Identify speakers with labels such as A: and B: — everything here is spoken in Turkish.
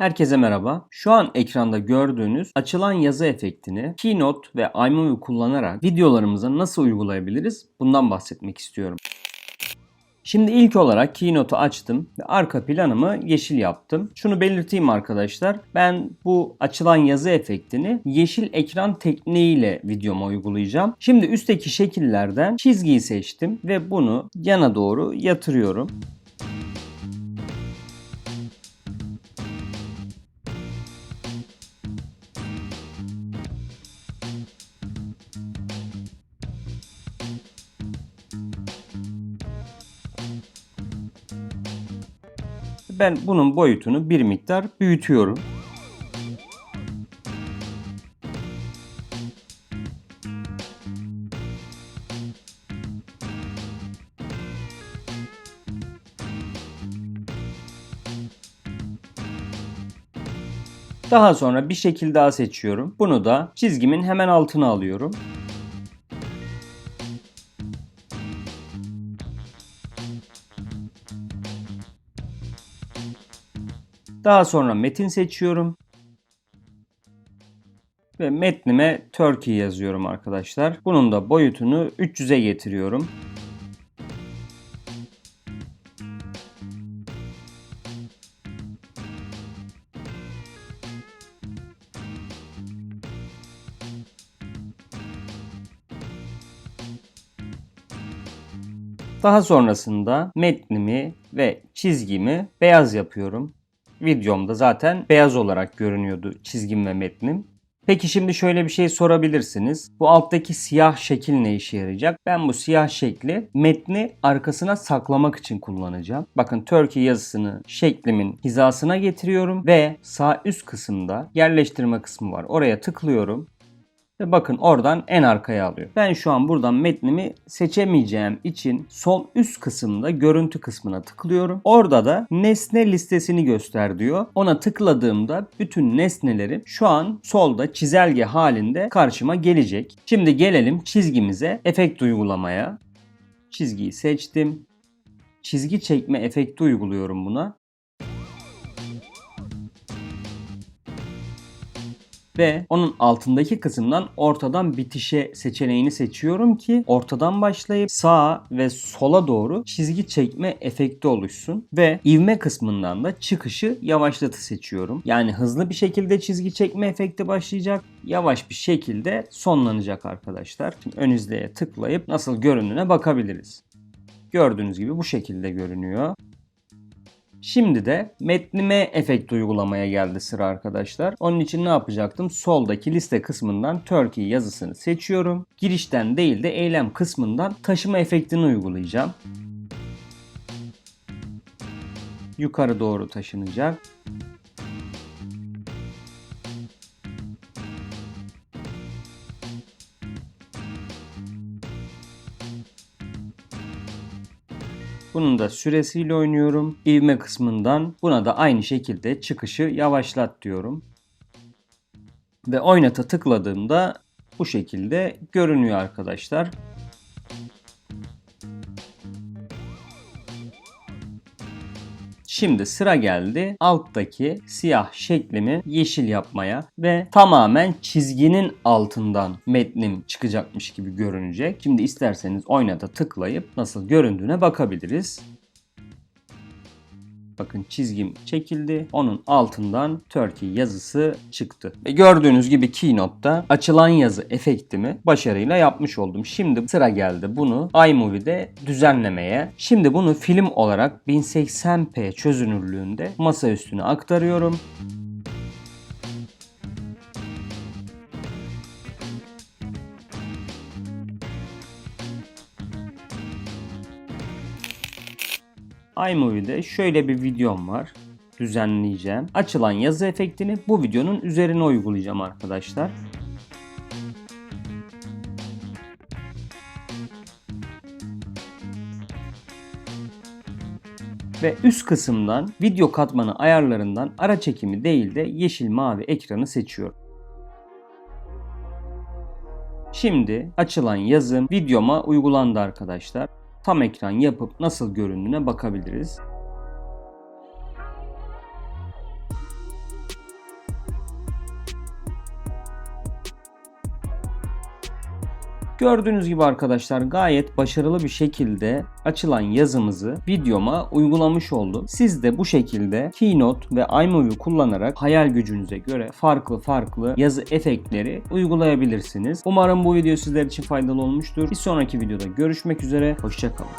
A: Herkese merhaba. Şu an ekranda gördüğünüz açılan yazı efektini Keynote ve iMovie kullanarak videolarımıza nasıl uygulayabiliriz? Bundan bahsetmek istiyorum. Şimdi ilk olarak Keynote'u açtım ve arka planımı yeşil yaptım. Şunu belirteyim arkadaşlar. Ben bu açılan yazı efektini yeşil ekran tekniğiyle videoma uygulayacağım. Şimdi üstteki şekillerden çizgiyi seçtim ve bunu yana doğru yatırıyorum. Ben bunun boyutunu bir miktar büyütüyorum. Daha sonra bir şekil daha seçiyorum. Bunu da çizgimin hemen altına alıyorum. Daha sonra metin seçiyorum. Ve metnime Turkey yazıyorum arkadaşlar. Bunun da boyutunu 300'e getiriyorum. Daha sonrasında metnimi ve çizgimi beyaz yapıyorum videomda zaten beyaz olarak görünüyordu çizgim ve metnim. Peki şimdi şöyle bir şey sorabilirsiniz. Bu alttaki siyah şekil ne işe yarayacak? Ben bu siyah şekli metni arkasına saklamak için kullanacağım. Bakın Turkey yazısını şeklimin hizasına getiriyorum ve sağ üst kısımda yerleştirme kısmı var. Oraya tıklıyorum. Ve bakın oradan en arkaya alıyor. Ben şu an buradan metnimi seçemeyeceğim için sol üst kısımda görüntü kısmına tıklıyorum. Orada da nesne listesini göster diyor. Ona tıkladığımda bütün nesnelerim şu an solda çizelge halinde karşıma gelecek. Şimdi gelelim çizgimize efekt uygulamaya. Çizgiyi seçtim. Çizgi çekme efekti uyguluyorum buna. Ve onun altındaki kısımdan ortadan bitişe seçeneğini seçiyorum ki ortadan başlayıp sağa ve sola doğru çizgi çekme efekti oluşsun ve ivme kısmından da çıkışı yavaşlatı seçiyorum. Yani hızlı bir şekilde çizgi çekme efekti başlayacak, yavaş bir şekilde sonlanacak arkadaşlar. Şimdi ön izleye tıklayıp nasıl göründüğüne bakabiliriz. Gördüğünüz gibi bu şekilde görünüyor. Şimdi de metnime efekt uygulamaya geldi sıra arkadaşlar. Onun için ne yapacaktım? Soldaki liste kısmından Turkey yazısını seçiyorum. Girişten değil de eylem kısmından taşıma efektini uygulayacağım. Yukarı doğru taşınacak. Bunun da süresiyle oynuyorum. İvme kısmından buna da aynı şekilde çıkışı yavaşlat diyorum. Ve oynata tıkladığımda bu şekilde görünüyor arkadaşlar. Şimdi sıra geldi alttaki siyah şeklimi yeşil yapmaya ve tamamen çizginin altından metnim çıkacakmış gibi görünecek. Şimdi isterseniz oynata tıklayıp nasıl göründüğüne bakabiliriz. Bakın çizgim çekildi. Onun altından Turkey yazısı çıktı. Ve gördüğünüz gibi Keynote'da açılan yazı efektimi başarıyla yapmış oldum. Şimdi sıra geldi bunu iMovie'de düzenlemeye. Şimdi bunu film olarak 1080p çözünürlüğünde masa üstüne aktarıyorum. iMovie'de şöyle bir videom var. Düzenleyeceğim. Açılan yazı efektini bu videonun üzerine uygulayacağım arkadaşlar. ve üst kısımdan video katmanı ayarlarından ara çekimi değil de yeşil mavi ekranı seçiyorum. Şimdi açılan yazım videoma uygulandı arkadaşlar tam ekran yapıp nasıl göründüğüne bakabiliriz. Gördüğünüz gibi arkadaşlar gayet başarılı bir şekilde açılan yazımızı videoma uygulamış oldum. Siz de bu şekilde Keynote ve iMovie kullanarak hayal gücünüze göre farklı farklı yazı efektleri uygulayabilirsiniz. Umarım bu video sizler için faydalı olmuştur. Bir sonraki videoda görüşmek üzere. Hoşçakalın.